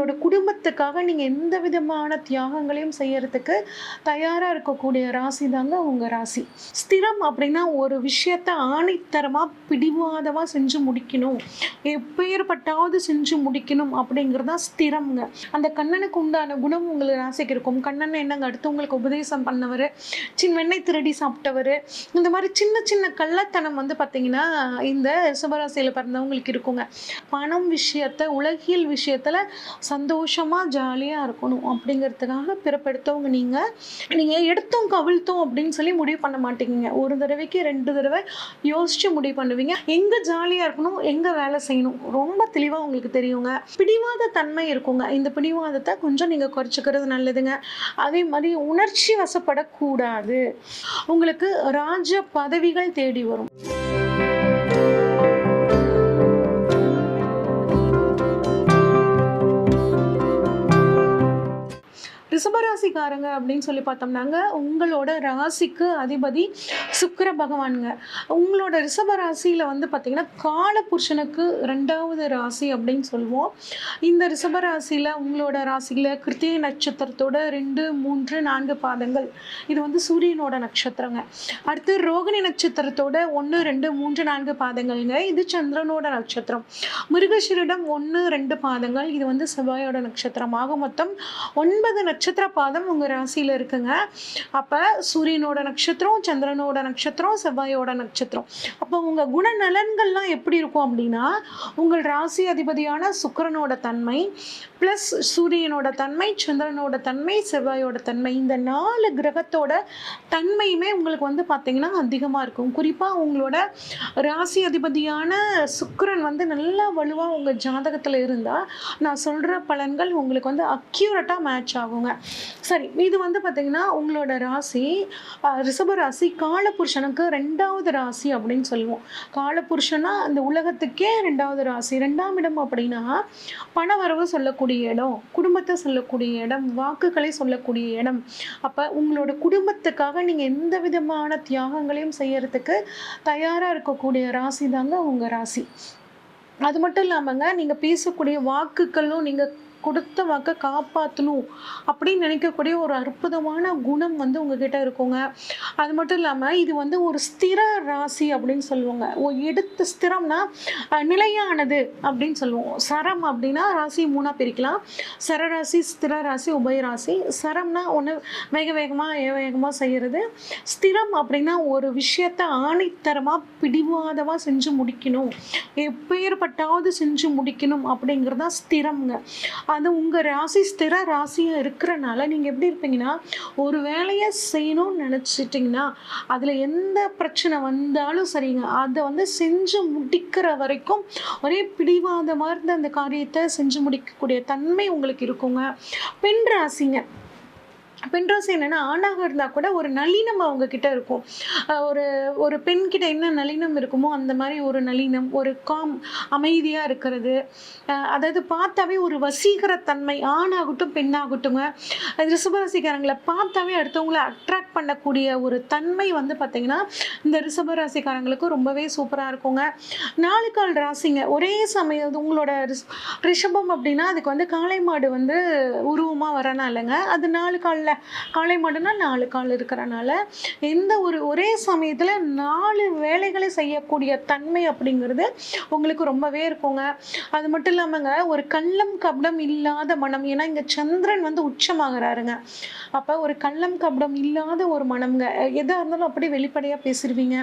உங்களோட குடும்பத்துக்காக நீங்கள் எந்த விதமான தியாகங்களையும் செய்யறதுக்கு தயாராக இருக்கக்கூடிய ராசி தாங்க உங்கள் ராசி. ஸ்திரம் அப்படின்னா ஒரு விஷயத்த ஆணித்தரமாக பிடிவாதமாக செஞ்சு முடிக்கணும். எப்பேற்பட்டாவது செஞ்சு முடிக்கணும் அப்படிங்கிறது தான் ஸ்திரம்ங்க. அந்த கண்ணனுக்கு உண்டான குணம் உங்களுக்கு ராசிக்கு இருக்கும். கண்ணன் என்னங்க? அடுத்தவங்களுக்கு உபதேசம் பண்ணவர் சின்ன வெண்ணெய் திருடி சாப்பிட்டவர் இந்த மாதிரி சின்ன சின்ன கள்ளத்தனம் வந்து பார்த்தீங்கன்னா இந்த சுபராசியில் பிறந்தவங்களுக்கு இருக்குங்க. பணம் விஷயத்த உலகியல் விஷயத்தில் சந்தோஷமாக ஜாலியாக இருக்கணும் அப்படிங்கிறதுக்காக பிறப்பெடுத்தவங்க நீங்கள் நீங்கள் எடுத்தோம் கவிழ்த்தோம் அப்படின்னு சொல்லி முடிவு பண்ண மாட்டீங்க ஒரு தடவைக்கு ரெண்டு தடவை யோசித்து முடிவு பண்ணுவீங்க. எங்கே ஜாலியாக இருக்கணும் எங்கே வேலை செய்யணும்? ரொம்ப தெளிவாக உங்களுக்கு தெரியுங்க. பிடிவாத தன்மை இருக்குங்க. இந்த பிடிவாதத்தை கொஞ்சம் நீங்கள் குறைச்சிக்கிறது நல்லதுங்க. அதே மாதிரி உணர்ச்சி வசப்படக்கூடாது. உங்களுக்கு ராஜ பதவிகள் தேடி வரும். ரிஷபராசிக்காரங்க அப்படின்னு சொல்லி பார்த்தோம்னாங்க உங்களோட ராசிக்கு அதிபதி சுக்கர பகவானுங்க. உங்களோட ரிஷப ராசியில் வந்து பார்த்தீங்கன்னா காலபுருஷனுக்கு ரெண்டாவது ராசி அப்படின்னு சொல்லுவோம். இந்த ரிஷப ராசியில் உங்களோட ராசியில் கிருத்திய நட்சத்திரத்தோட ரெண்டு மூன்று நான்கு பாதங்கள். இது வந்து சூரியனோட நட்சத்திரங்க. அடுத்து ரோகிணி நட்சத்திரத்தோட ஒன்று ரெண்டு மூன்று நான்கு பாதங்கள்ங்க. இது சந்திரனோட நட்சத்திரம். மிருகஷிரிடம் ஒன்று ரெண்டு பாதங்கள். இது வந்து செவ்வாயோட நட்சத்திரம் ஆக மொத்தம் ஒன்பது நட்சத்திரம் நட்சத்திர பாதம் உங்கள் ராசியில் இருக்குங்க. அப்போ சூரியனோட நட்சத்திரம் சந்திரனோட நட்சத்திரம் செவ்வாயோட நட்சத்திரம். அப்போ உங்கள் குணநலன்கள்லாம் எப்படி இருக்கும் அப்படின்னா உங்கள் ராசி அதிபதியான சுக்கிரனோட தன்மை ப்ளஸ் சூரியனோட தன்மை சந்திரனோட தன்மை செவ்வாயோட தன்மை இந்த நாலு கிரகத்தோட தன்மையுமே உங்களுக்கு வந்து பார்த்தீங்கன்னா அதிகமாக இருக்கும். குறிப்பாக உங்களோட ராசி அதிபதியான சுக்கரன் வந்து நல்லா வலுவாக உங்கள் ஜாதகத்தில் இருந்தால் நான் சொல்கிற பலன்கள் உங்களுக்கு வந்து அக்யூரட்டாக மேட்ச் ஆகுங்க. சரி இது வந்து பார்த்தீங்கன்னா உங்களோட ராசி ரிஷப ராசி காலபுருஷனுக்கு ரெண்டாவது ராசி அப்படின்னு சொல்லுவோம். காலபுருஷனா அந்த உலகத்துக்கே ரெண்டாவது ராசி. ரெண்டாம் இடம் அப்படின்னா பணவரவு சொல்லக்கூடிய இடம் குடும்பத்தை சொல்லக்கூடிய இடம் வாக்குகளை சொல்லக்கூடிய இடம். அப்போ உங்களோட குடும்பத்துக்காக நீங்கள் எந்த விதமான தியாகங்களையும் செய்யறதுக்கு தயாராக இருக்கக்கூடிய ராசி தாங்க உங்கள் ராசி. அது மட்டும் இல்லாமங்க நீங்கள் பேசக்கூடிய வாக்குகளும் நீங்கள் கொடுத்த வாக்கை காப்பாற்றணும் அப்படின்னு நினைக்கக்கூடிய ஒரு அற்புதமான குணம் வந்து உங்ககிட்ட இருக்குங்க. அது மட்டும் இல்லாமல் இது வந்து ஒரு ஸ்திர ராசி அப்படின்னு சொல்லுவாங்க. ஓ எடுத்த ஸ்திரம்னா நிலையானது அப்படின்னு சொல்லுவோம். சரம் அப்படின்னா ராசி மூணாக பிரிக்கலாம். சரராசி ஸ்திர ராசி உபயராசி. சரம்னா ஒன்று வேக வேகமாக வேகமாக செய்கிறது ஸ்திரம் அப்படின்னா ஒரு விஷயத்தை ஆணித்தரமாக பிடிவாதமாக செஞ்சு முடிக்கணும். எப்பேற்பட்டாவது செஞ்சு முடிக்கணும் அப்படிங்கிறது தான் ஸ்திரம்ங்க. அது உங்கள் ராசி ஸ்திர ராசியாக இருக்கிறனால நீங்கள் எப்படி இருப்பீங்கன்னா ஒரு வேலையை செய்யணும்னு நினச்சிட்டிங்கன்னா அதில் எந்த பிரச்சனை வந்தாலும் சரிங்க. அதை வந்து செஞ்சு முடிக்கிற வரைக்கும் ஒரே பிடிவாதமாக இருந்த அந்த காரியத்தை செஞ்சு முடிக்கக்கூடிய தன்மை உங்களுக்கு இருக்குங்க. பெண் ராசிங்க. பெண் ராசி என்னென்னா ஆணாக இருந்தால் கூட ஒரு நளினம் அவங்க கிட்ட இருக்கும். ஒரு ஒரு பெண் கிட்ட என்ன நளினம் இருக்குமோ அந்த மாதிரி ஒரு நளினம் ஒரு காம் அமைதியாக இருக்கிறது. அதாவது பார்த்தாவே ஒரு வசீகரத்தன்மை ஆணாகட்டும் பெண்ணாகட்டுங்க ரிசபராசிக்காரங்களை ரிஷபராசிக்காரங்களை பார்த்தாவே அடுத்தவங்களை அட்ராக்ட் பண்ணக்கூடிய ஒரு தன்மை வந்து பார்த்திங்கன்னா இந்த ரிஷபராசிக்காரங்களுக்கு ரொம்பவே சூப்பராக இருக்குங்க. நாலு கால் ராசிங்க. ஒரே சமயம் உங்களோட ரிஷபம் அப்படின்னா அதுக்கு வந்து காளை மாடு வந்து உருவமாக வரனாலங்க அது நாலு காலில் காளை மாடுனா நாலு கால் இருக்கிறனால எந்த ஒரு ஒரே சமயத்தில் நாலு வேலைகளை செய்யக்கூடிய தன்மை அப்படிங்கிறது உங்களுக்கு ரொம்பவே இருக்குங்க. அது மட்டும் இல்லாமங்க ஒரு கள்ளம் கபடம் இல்லாத மனம் ஏன்னா இங்கே சந்திரன் வந்து உச்சமாகறாருங்க. அப்போ ஒரு கள்ளம் கபடம் இல்லாத ஒரு மனம்ங்க. எதாக இருந்தாலும் அப்படியே வெளிப்படையாக பேசிடுவீங்க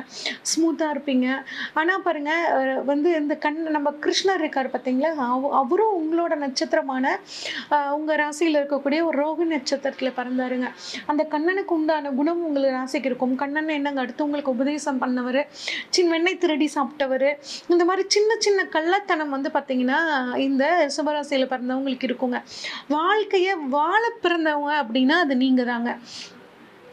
ஸ்மூத்தாக இருப்பீங்க. ஆனால் பாருங்க வந்து இந்த கண் நம்ம கிருஷ்ணர் இருக்கார் பார்த்தீங்களா அவ- அவரும் உங்களோட நட்சத்திரமான உங்கள் ராசியில் இருக்கக்கூடிய ஒரு ரோகிணி நட்சத்திரத்தில் இருந்தாருங்க. அந்த கண்ணனுக்கு உண்டான குணம் உங்களுக்கு ராசிக்கு இருக்கும். கண்ணன் என்னங்க? அடுத்து உங்களுக்கு உபதேசம் பண்ணவர் சின்ன வெண்ணெய் திருடி சாப்பிட்டவர் இந்த மாதிரி சின்ன சின்ன கள்ளத்தனம் வந்து பார்த்தீங்கன்னா இந்த சுபராசியில் பிறந்தவங்களுக்கு இருக்குங்க. வாழ்க்கையை வாழ பிறந்தவங்க அப்படின்னா அது நீங்கள் தாங்க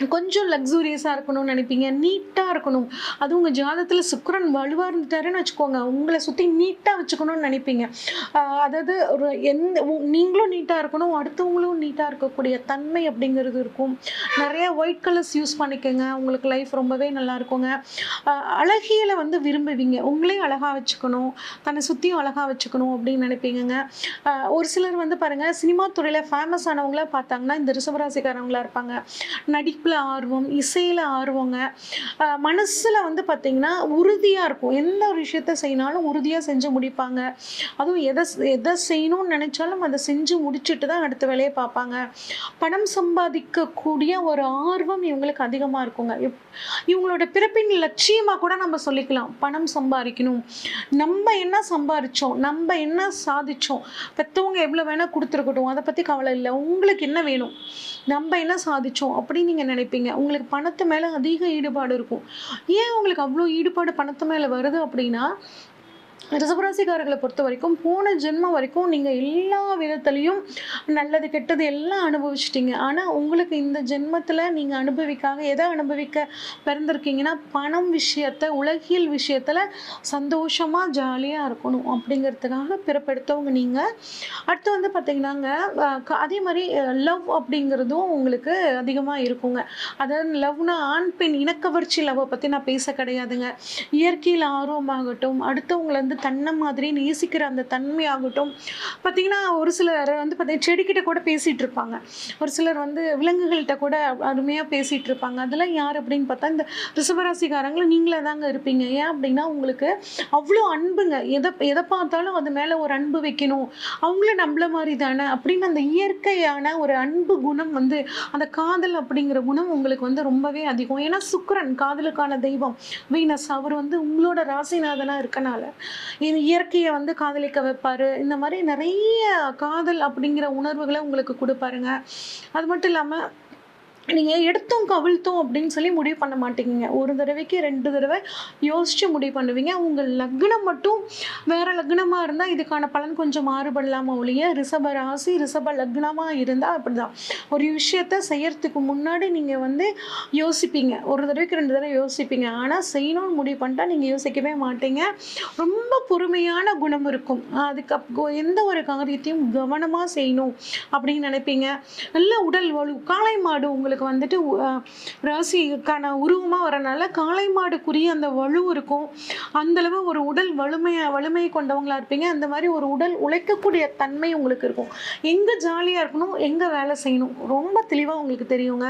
கொஞ்சம் லக்ஸூரியஸாக இருக்கணும்னு நினைப்பீங்க. நீட்டாக இருக்கணும். அதுவும் உங்கள் ஜாதத்தில் சுக்கரன் வலுவாக இருந்துட்டாருன்னு வச்சுக்கோங்க. உங்களை சுற்றி நீட்டாக வச்சுக்கணும்னு நினைப்பீங்க. அதாவது ஒரு எந்த உ- நீங்களும் நீட்டாக இருக்கணும். அடுத்தவங்களும் நீட்டாக இருக்கக்கூடிய தன்மை அப்படிங்கிறது இருக்கும். நிறைய ஒயிட் கலர்ஸ் யூஸ் பண்ணிக்கோங்க. உங்களுக்கு லைஃப் ரொம்பவே நல்லா இருக்குங்க. அழகியலை வந்து விரும்புவீங்க. உங்களையும் அழகாக வச்சுக்கணும். தன்னை சுற்றியும் அழகாக வச்சுக்கணும் அப்படின்னு நினைப்பீங்கங்க. ஒரு சிலர் வந்து பாருங்கள் சினிமா துறையில் ஃபேமஸ் ஆனவங்கள பார்த்தாங்கன்னா இந்த ரிசவராசிக்காரவங்களாக இருப்பாங்க. படிப்பில் ஆர்வம் இசையில் ஆர்வங்க மனசில் வந்து பார்த்தீங்கன்னா உறுதியாக இருக்கும். எந்த ஒரு விஷயத்த செய்யினாலும் உறுதியாக செஞ்சு முடிப்பாங்க. அதுவும் எதை எதை செய்யணும்னு நினச்சாலும் அதை செஞ்சு முடிச்சுட்டு தான் அடுத்த வேலையை பார்ப்பாங்க. பணம் சம்பாதிக்கக்கூடிய ஒரு ஆர்வம் இவங்களுக்கு அதிகமாக இருக்குங்க. இவங்களோட பிறப்பின் லட்சியமாக கூட நம்ம சொல்லிக்கலாம். பணம் சம்பாதிக்கணும். நம்ம என்ன சம்பாதிச்சோம்? நம்ம என்ன சாதிச்சோம்? பெற்றவங்க எவ்வளோ வேணால் கொடுத்துருக்கட்டும். அதை பற்றி கவலை இல்லை. உங்களுக்கு என்ன வேணும்? நம்ம என்ன சாதிச்சோம்? அப்படின்னு நீங்கள் நினைப்பீங்க? உங்களுக்கு பணத்து மேலே அதிக ஈடுபாடு இருக்கும். ஏன் உங்களுக்கு அவ்வளோ ஈடுபாடு பணத்து மேலே வருது அப்படின்னா ரிசபராசிக்காரர்களை பொறுத்த வரைக்கும் போன ஜென்மம் வரைக்கும் நீங்கள் எல்லா விதத்துலேயும் நல்லது கெட்டது எல்லாம் அனுபவிச்சிட்டிங்க. ஆனால் உங்களுக்கு இந்த ஜென்மத்தில் நீங்கள் அனுபவிக்காக எதை அனுபவிக்க பிறந்திருக்கீங்கன்னா பணம் விஷயத்த உலகியல் விஷயத்தில் சந்தோஷமாக ஜாலியாக இருக்கணும் அப்படிங்கிறதுக்காக பிறப்பெடுத்தவங்க நீங்கள் அடுத்து வந்து பார்த்தீங்கன்னாங்க க- அதே மாதிரி லவ் அப்படிங்கிறதும் உங்களுக்கு அதிகமாக இருக்குங்க. அதாவது லவ்னா ஆண் பெண் இனக்கவர்ச்சி லவ்வை பற்றி நான் பேச கிடையாதுங்க. இயற்கையில் ஆர்வமாகட்டும் அடுத்தவங்களை வந்து தன்னை மாதிரி நேசிக்கிற அந்த தன்மை ஆகட்டும் பார்த்தீங்கன்னா ஒரு சிலர் வந்து பார்த்தீங்கன்னா செடிக்கிட்ட கூட பேசிகிட்டு இருப்பாங்க ஒரு சிலர் வந்து விலங்குகள்கிட்ட கூட அருமையாக பேசிகிட்டு இருப்பாங்க அதெல்லாம் யார் அப்படின்னு பார்த்தா இந்த ரிசவராசிக்காரங்களும் நீங்களே தாங்க இருப்பீங்க. ஏன் அப்படின்னா உங்களுக்கு அவ்வளோ அன்புங்க. எதை எதை பார்த்தாலும் அது மேலே ஒரு அன்பு வைக்கணும். அவங்களும் நம்மள மாதிரி தானே. அப்படின்னு அந்த இயற்கையான ஒரு அன்பு குணம் வந்து அந்த காதல் அப்படிங்கிற குணம் உங்களுக்கு வந்து ரொம்பவே அதிகம். ஏன்னா சுக்கரன் காதலுக்கான தெய்வம். வீனஸ் அவர் வந்து உங்களோட ராசிநாதனாக இருக்கனால. இது இயற்கையை வந்து காதலிக்க வைப்பாரு. இந்த மாதிரி நிறைய காதல் அப்படிங்கிற உணர்வுகளை உங்களுக்கு கொடுப்பாருங்க. அது மட்டும் இல்லாமல் நீங்கள் எடுத்தோம் கவிழ்த்தோம் அப்படின்னு சொல்லி முடிவு பண்ண மாட்டீங்க ஒரு தடவைக்கு ரெண்டு தடவை யோசித்து முடிவு பண்ணுவீங்க. உங்கள் லக்னம் மட்டும் வேற லக்னமாக இருந்தால் இதுக்கான பலன் கொஞ்சம் மாறுபடலாமா ஒழிய ரிஷப ராசி ரிஷப லக்னமாக இருந்தால் அப்படிதான். ஒரு விஷயத்த செய்யறதுக்கு முன்னாடி நீங்கள் வந்து யோசிப்பீங்க. ஒரு தடவைக்கு ரெண்டு தடவை யோசிப்பீங்க. ஆனால் செய்யணும்னு முடிவு பண்ணிட்டா நீங்கள் யோசிக்கவே மாட்டீங்க. ரொம்ப பொறுமையான குணம் இருக்கும். அதுக்கு எந்த ஒரு காரியத்தையும் கவனமாக செய்யணும் அப்படின்னு நினைப்பீங்க. நல்ல உடல் வலு காளை மாடு உங்களுக்கு வந்துட்டு ராசிக்கான உருவமாக வரனால காளை மாடுக்குரிய அந்த வலு இருக்கும். அந்த அளவு ஒரு உடல் வலிமையை கொண்டவங்களாக கொண்டவங்களா இருப்பீங்க. அந்த மாதிரி ஒரு உடல் உழைக்கக்கூடிய தன்மை உங்களுக்கு இருக்கும். எங்கே ஜாலியாக இருக்கணும் எங்கே வேலை செய்யணும்? ரொம்ப தெளிவாக உங்களுக்கு தெரியுங்க.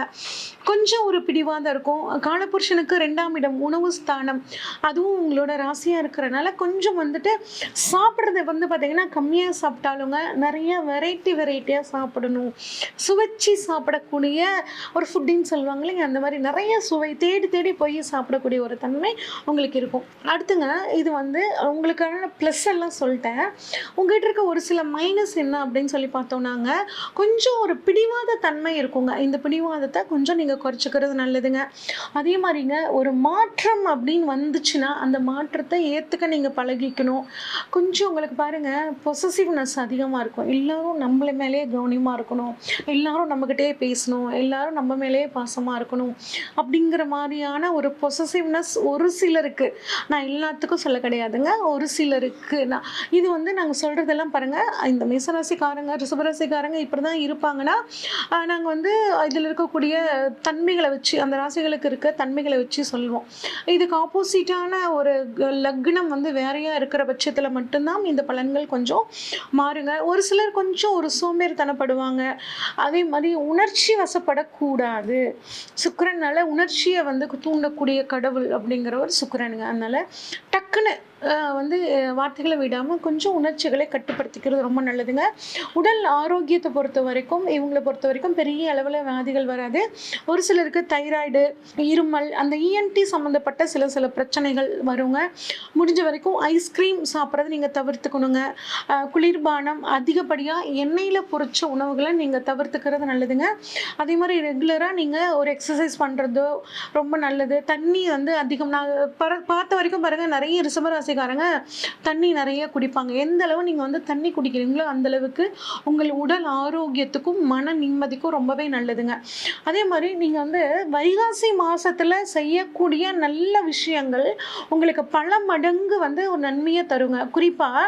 கொஞ்சம் ஒரு பிடிவாதம் இருக்கும். காலபுருஷனுக்கு ரெண்டாம் இடம் உணவு ஸ்தானம். அதுவும் உங்களோட ராசியாக இருக்கிறனால கொஞ்சம் வந்துட்டு சாப்பிட்றது வந்து பார்த்தீங்கன்னா கம்மியாக சாப்பிட்டாலுங்க நிறைய வெரைட்டி வெரைட்டியாக சாப்பிடணும். சுவைச்சி சாப்பிடக்கூடிய ஒரு ஃபுட்டின்னு சொல்லுவாங்க இல்லைங்க அந்த மாதிரி நிறைய சுவை தேடி தேடி போய் சாப்பிடக்கூடிய ஒரு தன்மை உங்களுக்கு இருக்கும். அடுத்துங்க இது வந்து உங்களுக்கான ப்ளஸ் எல்லாம் சொல்லிட்டேன். உங்ககிட்ட இருக்க ஒரு சில மைனஸ் என்ன அப்படின்னு சொல்லி பார்த்தோம்னாங்க கொஞ்சம் ஒரு பிடிவாத தன்மை இருக்குங்க. இந்த பிடிவாதத்தை கொஞ்சம் நீங்கள் குறைச்சிக்கிறது நல்லதுங்க. அதே மாதிரிங்க ஒரு மாற்றம் அப்படின்னு வந்துச்சுன்னா அந்த மாற்றத்தை ஏற்றுக்க நீங்கள் பழகிக்கணும். கொஞ்சம் உங்களுக்கு பாருங்க பொசசிவ்னஸ் அதிகமாக இருக்கும். எல்லாரும் நம்மள மேலேயே கவனியமாக இருக்கணும். எல்லாரும் நம்மக்கிட்டே பேசணும். எல்லோரும் நம்ம மேலேயே பாசமாக இருக்கணும். அப்படிங்கிற மாதிரியான ஒரு பொசசிவ்னஸ் ஒரு சிலருக்கு நான் எல்லாத்துக்கும் சொல்ல கிடையாதுங்க. ஒரு சிலருக்கு நான் இது வந்து நாங்கள் சொல்கிறதெல்லாம் பாருங்கள் இந்த மேசராசிக்காரங்க ரிசபராசிக்காரங்க இப்படி தான் இருப்பாங்கன்னா நாங்கள் வந்து இதில் இருக்கக்கூடிய தன்மைகளை வச்சு அந்த ராசிகளுக்கு இருக்க தன்மைகளை வச்சு சொல்லுவோம் இதுக்கு ஆப்போசிட்டான ஒரு லக்னம் வந்து வேறையாக இருக்கிற பட்சத்தில் மட்டும்தான் இந்த பலன்கள் கொஞ்சம் மாறுங்க. ஒரு சிலர் கொஞ்சம் ஒரு சோம்பேறித்தனப்படுவாங்க. அதே மாதிரி உணர்ச்சி வசப்படக்கூடாது. சுக்கிரனால உணர்ச்சியை வந்து தூண்டக்கூடிய கடவுள் அப்படிங்கிறவர் சுக்கரனுங்க. அதனால டக்குன்னு வந்து வார்த்தைகளை விடாமல் கொஞ்சம் உணர்ச்சிகளை கட்டுப்படுத்திக்கிறது ரொம்ப நல்லதுங்க. உடல் ஆரோக்கியத்தை பொறுத்த வரைக்கும் இவங்களை பொறுத்த வரைக்கும் பெரிய அளவில் வியாதிகள் வராது. ஒரு சிலருக்கு தைராய்டு இருமல் அந்த இஎன்டி சம்மந்தப்பட்ட சில சில பிரச்சனைகள் வருங்க. முடிஞ்ச வரைக்கும் ஐஸ்கிரீம் சாப்பிட்றத நீங்கள் தவிர்த்துக்கணுங்க. குளிர்பானம் அதிகப்படியாக எண்ணெயில் பொரிச்ச உணவுகளை நீங்கள் தவிர்த்துக்கிறது நல்லதுங்க. அதே மாதிரி ரெகுலராக நீங்கள் ஒரு எக்ஸசைஸ் பண்ணுறதோ ரொம்ப நல்லது. தண்ணி வந்து அதிகம் நான் பார்த்த வரைக்கும் பாருங்கள் நிறைய ரிசமராசிக்காரங்க தண்ணி நிறைய குடிப்பாங்க. எந்த அளவு நீங்கள் வந்து தண்ணி குடிக்கிறீங்களோ அந்தளவுக்கு உங்கள் உடல் ஆரோக்கியத்துக்கும் மன நிம்மதிக்கும் ரொம்பவே நல்லதுங்க. அதே மாதிரி நீங்கள் வந்து வைகாசி மாதத்தில் செய்யக்கூடிய நல்ல விஷயங்கள் உங்களுக்கு பல மடங்கு வந்து ஒரு நன்மையை தருங்க. குறிப்பாக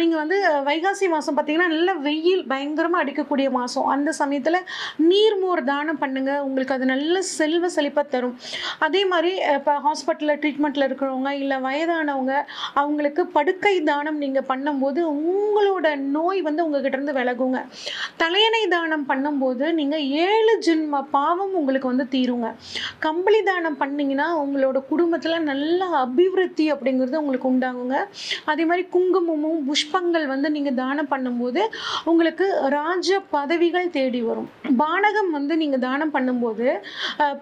நீங்கள் வந்து வைகாசி மாதம் பார்த்தீங்கன்னா நல்ல வெயில் பயங்கரமாக அடிக்கக்கூடிய மாதம் அந்த சமயத்தில் நீர்மோர் தானம் பண்ணுங்கள் உங்களுக்கு அது நல்ல செல்வ செழிப்பை தரும். அதே மாதிரி இப்போ ஹாஸ்பிட்டலில் ட்ரீட்மெண்ட்டில் இருக்கிறவங்க இல்லை வயதானவங்க அவங்களுக்கு படுக்கை தானம் நீங்கள் பண்ணும்போது உங்களோட நோய் வந்து உங்ககிட்ட இருந்து விலகுங்க. தலையணை தானம் பண்ணும்போது நீங்கள் ஏழு ஜென்ம பாவம் உங்களுக்கு வந்து தீருங்க. கம்பளி தானம் பண்ணீங்கன்னா உங்களோட குடும்பத்தில் நல்ல அபிவிருத்தி அப்படிங்கிறது உங்களுக்கு உண்டாகுங்க. அதே மாதிரி குங்குமமும் புஷ்பங்கள் வந்து நீங்கள் தானம் பண்ணும்போது உங்களுக்கு ராஜ பதவிகள் தேடி வரும். பானகம் வந்து நீங்கள் தானம் பண்ணும்போது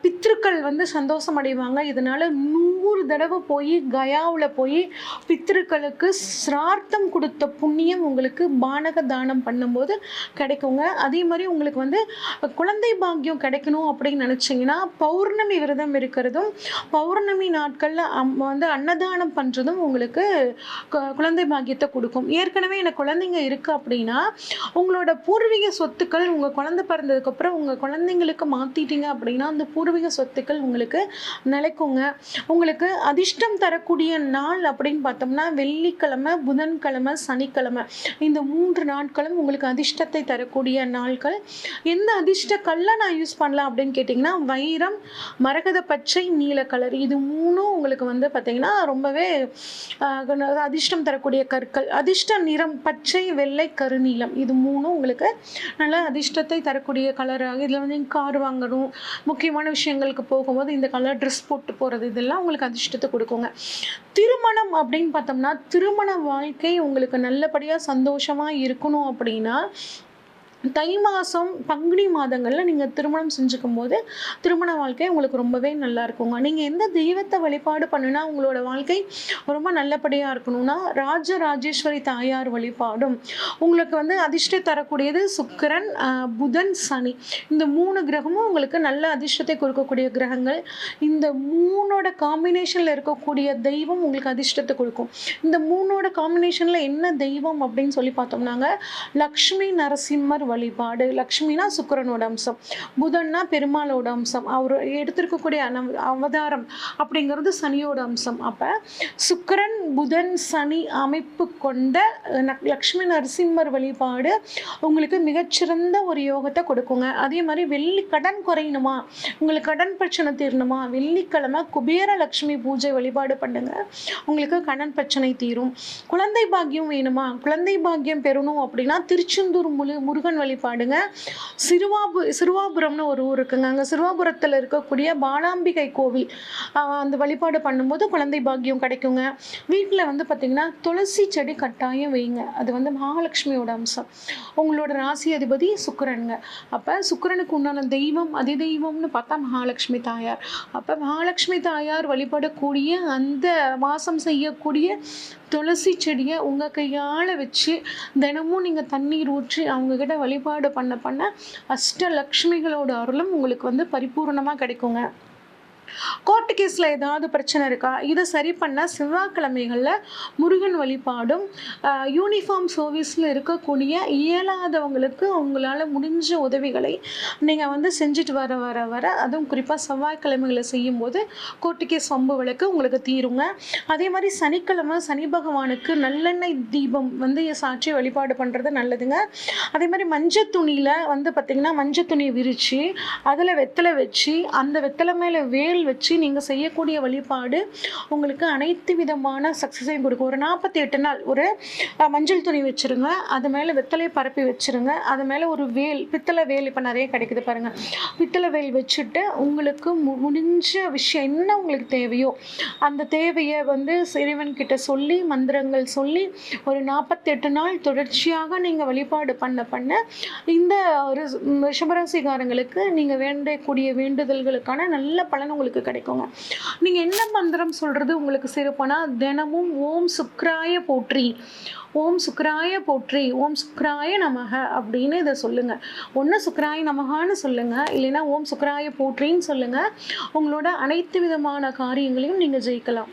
பித்திருக்கள் பித்ருக்கள் வந்து சந்தோஷம் அடைவாங்க இதனால நூறு தடவை போய் கயாவில் போய் பித்திருக்களுக்கு சிரார்த்தம் கொடுத்த புண்ணியம் உங்களுக்கு பானக தானம் பண்ணும்போது கிடைக்குங்க. அதே மாதிரி உங்களுக்கு வந்து குழந்தை பாக்கியம் கிடைக்கணும் அப்படின்னு அப்படின்னு நினச்சிங்கன்னா பௌர்ணமி விரதம் இருக்கிறதும் பௌர்ணமி நாட்களில் வந்து அன்னதானம் பண்ணுறதும் உங்களுக்கு குழந்தை பாக்கியத்தை கொடுக்கும். ஏற்கனவே எனக்கு குழந்தைங்க இருக்குது அப்படின்னா உங்களோட பூர்வீக சொத்துக்கள் உங்கள் குழந்தை பிறந்ததுக்கப்புறம் உங்கள் குழந்தைங்களுக்கு மாற்றிட்டீங்க அப்படின்னா அந்த பூர்வீக சொத்துக்கள் உங்களுக்கு நிலைக்குங்க. உங்களுக்கு அதிர்ஷ்டம் தரக்கூடிய நாள் அப்படின்னு பார்த்தோம்னா வெள்ளிக்கிழமை புதன்கிழமை சனிக்கிழமை. இந்த மூன்று நாட்களும் உங்களுக்கு அதிர்ஷ்டத்தை தரக்கூடிய நாட்கள் எந்த அதிர்ஷ்ட கல்லை நான் யூஸ் பண்ணலாம் அப்படின்னு கேட்டிங்கன்னா வைரம் மரகத பச்சை நீல கலர் இது மூணும் உங்களுக்கு வந்து பார்த்தீங்கன்னா ரொம்பவே அதிர்ஷ்டம் தரக்கூடிய கற்கள். அதிர்ஷ்ட நிறம் பச்சை வெள்ளை கருநீலம். இது மூணும் உங்களுக்கு நல்ல அதிர்ஷ்டத்தை தரக்கூடிய கலராக இதில் வந்து கார் வாங்கணும். முக்கியமான விஷயங்களுக்கு போகும்போது இந்த கலர் ட்ரெஸ் போட்டு போகிறது இதெல்லாம் உங்களுக்கு அதிர்ஷ்டத்தை கொடுக்குங்க. திருமணம் அப்படின்னு பார்த்தோம்னா திருமண வாழ்க்கை உங்களுக்கு நல்லபடியாக சந்தோஷமாக இருக்கணும் அப்படின்னா தை மாதம் பங்குனி மாதங்களில் நீங்கள் திருமணம் செஞ்சுக்கும் போது திருமண வாழ்க்கை உங்களுக்கு ரொம்பவே நல்லா இருக்குங்க. நீங்கள் எந்த தெய்வத்தை வழிபாடு பண்ணுனா உங்களோட வாழ்க்கை ரொம்ப நல்லபடியாக இருக்கணும்னா ராஜராஜேஸ்வரி தாயார் வழிபாடும். உங்களுக்கு வந்து அதிர்ஷ்டம் தரக்கூடியது சுக்கிரன் புதன் சனி. இந்த மூணு கிரகமும் உங்களுக்கு நல்ல அதிர்ஷ்டத்தை கொடுக்கக்கூடிய கிரகங்கள். இந்த மூணோட காம்பினேஷனில் இருக்கக்கூடிய தெய்வம் உங்களுக்கு அதிர்ஷ்டத்தை கொடுக்கும். இந்த மூணோட காம்பினேஷனில் என்ன தெய்வம் அப்படின்னு சொல்லி பார்த்தோம்னாங்க லக்ஷ்மி நரசிம்மர் வழிபாடு லக்ஷ்மினா சுக்கிரனோட அம்சம் புதன்னா பெருமாளோட அம்சம் அவர் எடுத்திருக்கக்கூடிய அவதாரம் அப்படிங்கிறது சனியோட அம்சம். அப்போ சுக்கரன் புதன் சனி அமைப்பு கொண்ட லக்ஷ்மி நரசிம்மர் வழிபாடு உங்களுக்கு மிகச்சிறந்த ஒரு யோகத்தை கொடுக்குங்க. அதே மாதிரி வெள்ளி கடன் குறையணுமா? உங்களுக்கு கடன் பிரச்சனை தீரணுமா? வெள்ளிக்கிழமை குபேர லக்ஷ்மி பூஜை வழிபாடு பண்ணுங்க. உங்களுக்கு கடன் பிரச்சனை தீரும். குழந்தை பாக்கியம் வேணுமா? குழந்தை பாக்கியம் பெறணும் அப்படின்னா திருச்செந்தூர் முழு முருகன் வழிபாடுங்க. சிறுவாபு சிறுவாபுரம்னு ஒரு ஊர் இருக்குங்க. அங்கே சிறுவாபுரத்தில் இருக்கக்கூடிய பாலாம்பிகை கோவில் அந்த வழிபாடு பண்ணும்போது குழந்தை பாக்கியம் கிடைக்குங்க. வீட்டில் வந்து பார்த்திங்கன்னா துளசி செடி கட்டாயம் வைங்க. அது வந்து மகாலட்சுமியோட அம்சம். உங்களோட ராசி அதிபதி சுக்கரனுங்க. அப்போ சுக்கிரனுக்கு உண்டான தெய்வம் அதி தெய்வம்னு பார்த்தா மகாலட்சுமி தாயார். அப்போ மகாலட்சுமி தாயார் வழிபடக்கூடிய அந்த மாதம் செய்யக்கூடிய துளசி செடியை உங்கள் கையால் வச்சு தினமும் நீங்கள் தண்ணீர் ஊற்றி அவங்கக்கிட்ட வழிபாடு பண்ண பண்ண அஷ்டலக்ஷ்மிகளோட அருளும் உங்களுக்கு வந்து பரிபூர்ணமாக கிடைக்குங்க. கோர்ட்டு கேஸில் ஏதாவது பிரச்சனை இருக்கா? இதை சரி பண்ண செவ்வாய்க்கிழமைகளில் முருகன் வழிபாடும் யூனிஃபார்ம் சர்வீஸில் இருக்கக்கூடிய இயலாதவங்களுக்கு உங்களால் முடிஞ்ச உதவிகளை நீங்கள் வந்து செஞ்சுட்டு வர வர வர அதுவும் குறிப்பாக செவ்வாய்க்கிழமைகளை செய்யும்போது கோர்ட்டு கேஸ் வம்பு வழக்கு உங்களுக்கு தீருங்க. அதே மாதிரி சனிக்கிழமை சனி பகவானுக்கு நல்லெண்ணெய் தீபம் வந்து சாட்சி வழிபாடு பண்ணுறது நல்லதுங்க. அதே மாதிரி மஞ்சள் துணியில் வந்து பார்த்திங்கன்னா மஞ்சள் துணியை விரித்து அதில் வெத்தலை வச்சு அந்த வெத்தலை மேலே வேல் வச்சு நீங்கள் செய்யக்கூடிய வழிபாடு உங்களுக்கு அனைத்து விதமான சக்ஸஸையும் கொடுக்கும். ஒரு நாற்பத்தி எட்டு நாள் ஒரு மஞ்சள் துணி வச்சுருங்க அது மேலே வெத்தலையை பரப்பி வச்சுருங்க அது மேலே ஒரு வேல் பித்தளை வேல் இப்போ நிறைய கிடைக்குது பாருங்கள் பித்தளை வேல் வச்சுட்டு உங்களுக்கு மு- முடிஞ்ச விஷயம் என்ன உங்களுக்கு தேவையோ அந்த தேவையை வந்து இறைவன்கிட்ட சொல்லி மந்திரங்கள் சொல்லி ஒரு நாற்பத்தெட்டு நாள் தொடர்ச்சியாக நீங்கள் வழிபாடு பண்ண பண்ண இந்த ரிஷ- ரிஷபராசிக்காரங்களுக்கு நீங்கள் வேண்டக்கூடிய வேண்டுதல்களுக்கான நல்ல பலன் உங்களுக்கு உங்களுக்கு கிடைக்குங்க. நீங்கள் என்ன மந்திரம் சொல்கிறது உங்களுக்கு சிறப்புனா தினமும் ஓம் சுக்ராய போற்றி ஓம் சுக்ராய போற்றி ஓம் சுக்ராய நமக அப்படின்னு இதை சொல்லுங்கள் ஒன்று சுக்ராய நமகான்னு சொல்லுங்கள் இல்லைன்னா ஓம் சுக்ராய போற்றின்னு சொல்லுங்கள் உங்களோட அனைத்து விதமான காரியங்களையும் நீங்கள் ஜெயிக்கலாம்.